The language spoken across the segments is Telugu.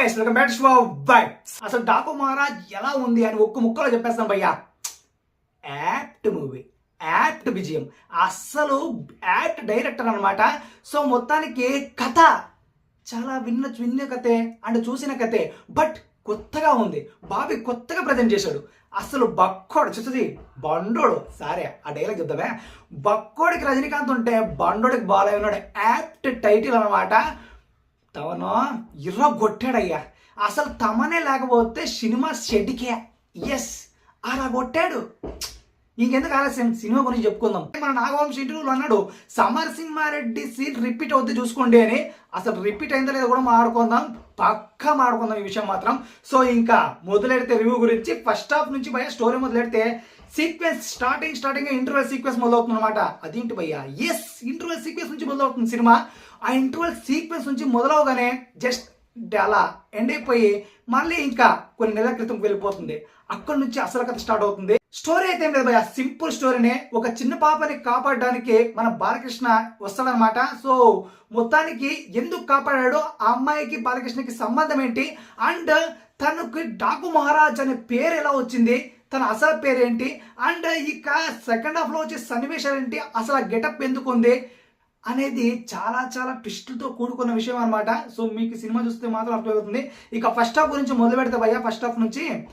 Guys welcome back show by అసలు డాకు మహారాజ్ ఎలా ఉంది అని ఒక్క ముక్కలో చెప్పేస్తాం భయ్యా. యాప్ట్ మూవీ యాప్ట్ విజయం. అస్సలు యాప్ట్ డైరెక్టర్ అన్నమాట. సో మొత్తానికి కథ చాలా విన్న విన్న కథే అండ్ చూసిన కథే. బట్ కొత్తగా ఉంది. బాబీ కొత్తగా ప్రజెంట్ చేశాడు. అసలు బక్కోడు. చూస్తుంది బండోడు. సారే ఆ డైలాగ్ చెప్తామే బక్కోడికి రజనీకాంత్ ఉంటే బండోడికి బాలయ్య ఉన్నాడు. యాప్ట్ టైటిల్ అన్నమాట. తవను ఇర్ర కొట్టాడయ్యా అసలు తమనే లేకపోతే సినిమా షెడ్కే ఎస్ అలా కొట్టాడు ఇంకెందుకు ఆలస్యం? సినిమా గురించి చెప్పుకుందాం. మన నాగవంశ ఇంటర్వ్యూలో అన్నాడు సమరసింహారెడ్డి సీన్ రిపీట్ అవుద్ది చూసుకోండి అని. అసలు రిపీట్ అయిందో లేదో కూడా మాట్లాడుకుందాం. పక్కా మాట్లాడుకుందాం ఈ విషయం మాత్రం. సో ఇంకా మొదలెడితే రివ్యూ గురించి ఫస్ట్ హాఫ్ నుంచి భయ స్టోరీ మొదలెడితే sequence starting starting interval sequence మొదలవుతుంది అనమాట అదేంటి భయ్యా? ఎస్ ఇంటర్వెల్ సీక్వెన్స్ నుంచి మొదలవుతుంది సినిమా. ఆ ఇంటర్వెల్ సీక్వెన్స్ నుంచి మొదలవగానే జస్ట్ అలా ఎండ్ అయిపోయి మళ్ళీ ఇంకా కొన్ని నెలల క్రితం వెళ్ళిపోతుంది. అక్కడ నుంచి అసలు కథ స్టార్ట్ అవుతుంది. స్టోరీ అయితే ఏం లేదు భయ సింపుల్ స్టోరీనే ఒక చిన్న పాపని కాపాడడానికి మన బాలకృష్ణ వస్తాడనమాట సో మొత్తానికి ఎందుకు కాపాడాడో ఆ అమ్మాయికి బాలకృష్ణకి సంబంధం ఏంటి? అండ్ తనకి డాకు మహారాజ్ అనే పేరు ఎలా వచ్చింది? తన అసలు పేరు ఏంటి అండ్ ఇక సెకండ్ హాఫ్లో వచ్చే సన్నివేశాలు ఏంటి? అసలు ఆ గెటప్ ఎందుకు ఉంది? అనేది చాలా చాలా ట్విస్టులతో కూడుకున్న విషయం అనమాట సో మీకు సినిమా చూస్తే మాత్రం అర్థమవుతుంది. ఇక ఫస్ట్ హాఫ్ గురించి మొదలు పెడతా భయ్యా. ఫస్ట్ హాఫ్ నుంచి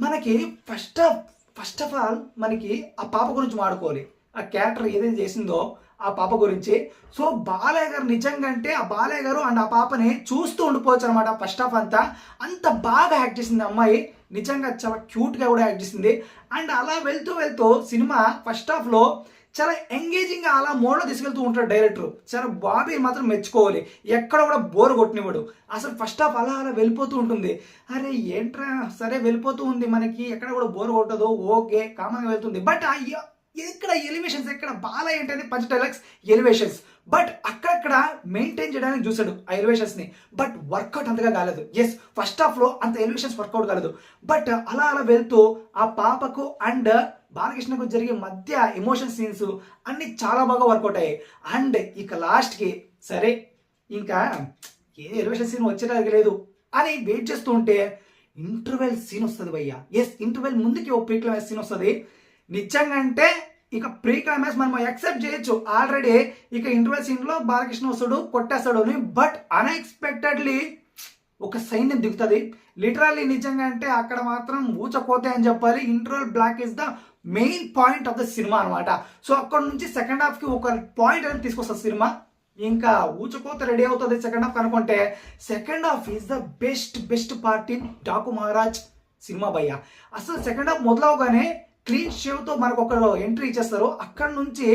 మనకి first half first of all మనకి ఆ పాప గురించి మాడుకోవాలి ఆ క్యారెక్టర్ ఏదైతే చేసిందో ఆ పాప గురించి. సో బాలయ్య గారు నిజంగా అంటే ఆ బాలయ్య గారు అండ్ ఆ పాపని చూస్తూ ఉండిపోవచ్చు అనమాట ఫస్ట్ హాఫ్ అంతా. అంత బాగా యాక్ట్ చేసింది అమ్మాయి. నిజంగా చాలా క్యూట్గా కూడా యాక్ట్ చేసింది. అండ్ అలా వెళ్తూ వెళ్తూ సినిమా ఫస్ట్ హాఫ్లో చాలా ఎంగేజింగ్గా అలా మోడ్లో తీసుకెళ్తూ ఉంటాడు డైరెక్టర్ చాలా బాబీ మాత్రం మెచ్చుకోవాలి. ఎక్కడ కూడా బోర్ కొట్టినవాడు అసలు ఫస్ట్ ఆఫ్ అలా అలా వెళ్ళిపోతూ ఉంటుంది. అరే ఏంట్రా? సరే వెళ్ళిపోతూ ఉంది మనకి. ఎక్కడ కూడా బోర్ కొట్టదు. ఓకే కామన్గా వెళ్తుంది. బట్ ఎక్కడ ఎలివేషన్స్ ఎక్కడ బాగా ఏంటంటే పంచ డైలాగ్స్ ఎలివేషన్స్ బట్ అక్కడక్కడ మెయింటైన్ చేయడానికి చూసాడు ఆ ఎలివేషన్స్ని. బట్ వర్కౌట్ అంతగా కాలేదు. ఎస్ ఫస్ట్ హాఫ్లో అంత ఎలివేషన్స్ వర్కౌట్ కాలేదు. బట్ అలా అలా వెళ్తూ ఆ పాపకు అండ్ బాలకృష్ణకు జరిగే మధ్య ఎమోషన్ సీన్స్ అన్ని చాలా బాగా వర్కౌట్ అయ్యాయి. అండ్ ఇక లాస్ట్కి సరే ఇంకా ఏ ఎలివేషన్ సీన్ వచ్చేదానికి లేదు అని వెయిట్ చేస్తూ ఉంటే ఇంటర్వెల్ సీన్ వస్తుంది భయ్య. ఎస్ ఇంటర్వెల్ ముందుకి ఓ ప్రీ క్లైమాక్స్ సీన్ వస్తుంది. నిజంగా అంటే ఇక ప్రీ క్లైమాక్స్ మనం యాక్సెప్ట్ చేయొచ్చు. ఆల్రెడీ ఇక ఇంటర్వెల్ సీన్లో బాలకృష్ణ వస్తాడు కొట్టేస్తాడు అని బట్ అన్ఎక్స్పెక్టెడ్లీ ఒక సైన్యం దిగుతుంది. లిటరల్లీ నిజంగా అంటే అక్కడ మాత్రం ఊచకోతే అని చెప్పాలి. Interval block is the main point of the cinema అనమాట సో అక్కడ నుంచి సెకండ్ హాఫ్కి ఒక పాయింట్ అనేది తీసుకొస్తుంది సినిమా ఇంకా ఊచకోత రెడీ అవుతుంది సెకండ్ హాఫ్ అనుకుంటే second half is the best best part in Daaku Maharaj cinema భయ్య. అసలు సెకండ్ హాఫ్ మొదలవగానే క్లీన్ షేవ్తో మనకు ఒకరు ఎంట్రీ ఇచ్చేస్తారు. అక్కడ నుంచి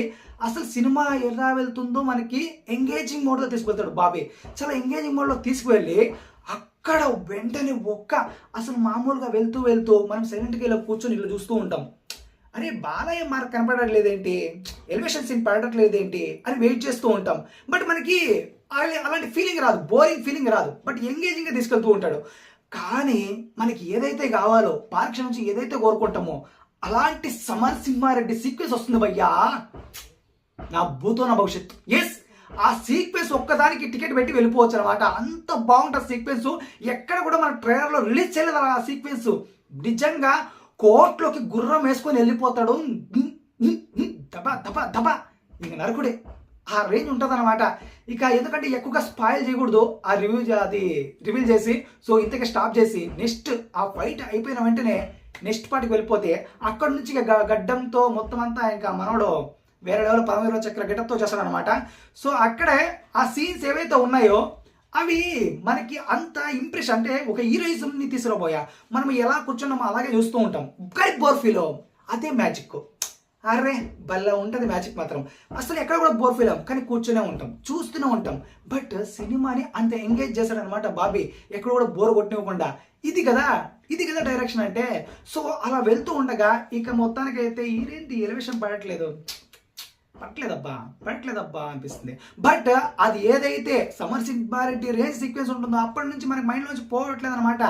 అసలు సినిమా ఎలా వెళ్తుందో మనకి ఎంగేజింగ్ మోడ్లో తీసుకువెళ్తాడు బాబీ. చాలా ఎంగేజింగ్ మోడ్లో తీసుకువెళ్ళి అక్కడ వెంటనే ఒక్క అసలు మామూలుగా వెళ్తూ వెళ్తూ మనం సెకండ్కి ఇలా కూర్చొని ఇలా చూస్తూ ఉంటాం. అరే బాలయ్య మనకు కనపడట్లేదేంటి? Elevation scene పడట్లేదేంటి? అని వెయిట్ చేస్తూ ఉంటాం. బట్ మనకి అలాంటి ఫీలింగ్ రాదు. బోరింగ్ ఫీలింగ్ రాదు. బట్ ఎంగేజింగ్గా తీసుకెళ్తూ ఉంటాడు. కానీ మనకి ఏదైతే కావాలో పార్క్ నుంచి ఏదైతే కోరుకుంటామో అలాంటి సమర్ సింహారెడ్డి సీక్వెన్స్ వస్తుంది భయ్యా. నా భూతో నా భవిష్యత్తు. ఎస్ ఆ సీక్వెన్స్ ఒక్కదానికి టికెట్ పెట్టి వెళ్ళిపోవచ్చు అనమాట అంత బాగుంటుంది సీక్వెన్స్ ఎక్కడ కూడా మన ట్రైలర్లో రిలీజ్ చేయలేదు ఆ సీక్వెన్స్ నిజంగా కోర్టులోకి గుర్రం వేసుకొని వెళ్ళిపోతాడు. దబా దబా దబా. ఇంక నరకుడే. ఆ రేంజ్ ఉంటుంది అనమాట ఇక ఎందుకంటే ఎక్కువగా స్పాయిల్ చేయకూడదు. ఆ రివ్యూ అది రివీల్ చేసి సో ఇంతకే స్టాప్ చేసి నెక్స్ట్ ఆ ఫైట్ అయిపోయిన వెంటనే నెక్స్ట్ పాటికి వెళ్ళిపోతే అక్కడ నుంచి ఇక గ- గడ్డంతో మొత్తం అంతా ఇంకా మనోడు వేరే లెవెల్ పరమవీర చక్ర గెటప్తో చేస్తాడు అనమాట సో అక్కడే ఆ సీన్స్ ఏవైతే ఉన్నాయో అవి మనకి అంత ఇంప్రెషన్ అంటే ఒక హీరోయిజంని తీసుకురాబోయా. మనం ఎలా కూర్చున్నామో అలాగే చూస్తూ ఉంటాం. కానీ బోర్ ఫీల్ అదే మ్యాజిక్ అరే భలే ఉంటుంది మ్యాజిక్ మాత్రం. అసలు ఎక్కడ కూడా బోర్ ఫీల్ అవ్వం. కానీ కూర్చునే ఉంటాం. చూస్తూనే ఉంటాం. బట్ సినిమాని అంత ఎంగేజ్ చేశాడనమాట బాబీ. ఎక్కడ కూడా బోర్ కొట్టివ్వకుండా. ఇది కదా ఇది కదా డైరెక్షన్ అంటే. సో అలా వెళ్తూ ఉండగా ఇక మొత్తానికి అయితే ఎలివేషన్ పడట్లేదు. పట్టలేదబ్బా పట్టలేదబ్బా అనిపిస్తుంది. బట్ అది ఏదైతే సమర్ సింహారెడ్డి రేంజ్ సీక్వెన్స్ ఉంటుందో అప్పటి నుంచి మనకి మైండ్ నుంచి పోవట్లేదు అనమాట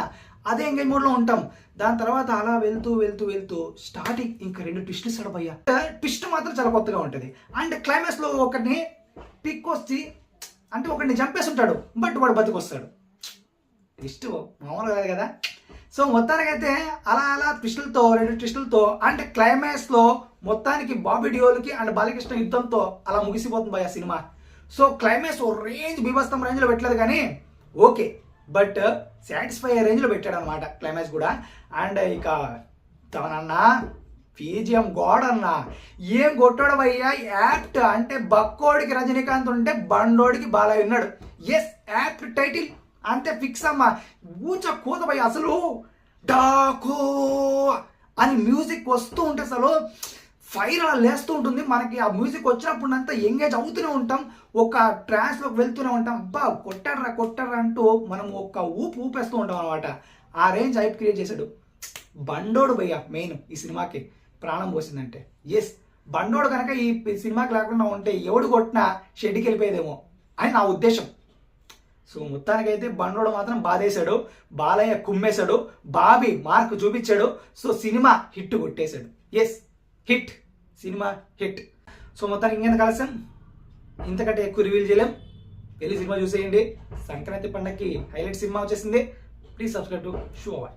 అదే ఎంగేజ్ మోడ్లో ఉంటాం. దాని తర్వాత అలా వెళ్తూ వెళ్తూ వెళ్తూ స్టార్టింగ్ ఇంకా రెండు ట్విస్ట్లు సడబయ్యా ట్విస్ట్ మాత్రం చాలా కొత్తగా ఉంటుంది. అండ్ క్లైమాక్స్లో ఒకటిని పిక్ వచ్చి అంటే ఒకటిని చంపేసి ఉంటాడు బట్ వాడు బతికొస్తాడు. ట్విస్ట్ మామూలుగా కాదు కదా. సో మొత్తానికైతే అలా అలా ట్విస్టులతో రెండు ట్విస్టులతో అంటే క్లైమాక్స్లో మొత్తానికి బాబీ డియోల్కి అండ్ బాలకృష్ణ యుద్ధంతో అలా ముగిసిపోతుంది భయ సినిమా. సో క్లైమాక్స్ ఓ రేంజ్ బీభత్సం రేంజ్లో పెట్టలేదు కానీ ఓకే. బట్ సాటిస్ఫై అయ్యే రేంజ్లో పెట్టాడు అనమాట క్లైమాక్స్ కూడా. అండ్ ఇక తమనన్నా పీజిఎం గోడ అన్న ఏం కొట్టాడు భయ్యా? యాప్ట్ అంటే బక్కోడికి రజనీకాంత్ ఉంటే బండోడికి బాలయ్య ఉన్నాడు. ఎస్ యాప్ట్ టైటిల్ అంతే ఫిక్స్ అమ్మా. ఊచ కూత అసలు డాకో అని మ్యూజిక్ వస్తూ ఉంటే అసలు ఫైర్ అలా లేస్తూ ఉంటుంది. మనకి ఆ మ్యూజిక్ వచ్చినప్పుడు అంతా ఎంగేజ్ అవుతూనే ఉంటాం. ఒక ట్రాన్స్లోకి వెళ్తూనే ఉంటాం. అబ్బా కొట్టాడరా కొట్టాడరా అంటూ మనం ఒక ఊపు ఊపేస్తూ ఉంటాం అనమాట ఆ రేంజ్ హైప్ క్రియేట్ చేశాడు. బండోడు భయ్య మెయిన్ ఈ సినిమాకి ప్రాణం పోసిందంటే. ఎస్ బండోడు కనుక ఈ సినిమాకి లేకుండా ఉంటే ఎవడు కొట్టినా షెడ్కి వెళ్ళిపోయేదేమో అని నా ఉద్దేశం. సో మొత్తానికైతే బండోడు మాత్రం బాధేశాడు. బాలయ్య కుమ్మేశాడు. బాబీ మార్క్ చూపించాడు. సో సినిమా హిట్ కొట్టేశాడు. Yes hit cinema hit. So మొత్తానికి ఇంకెంత కలిసాం ఇంతకంటే ఎక్కువ రివీల్ చేయలేం. వెళ్ళి సినిమా చూసేయండి. సంక్రాంతి పండగకి హైలైట్ సినిమా వచ్చేసింది. Please subscribe to show అవాయ్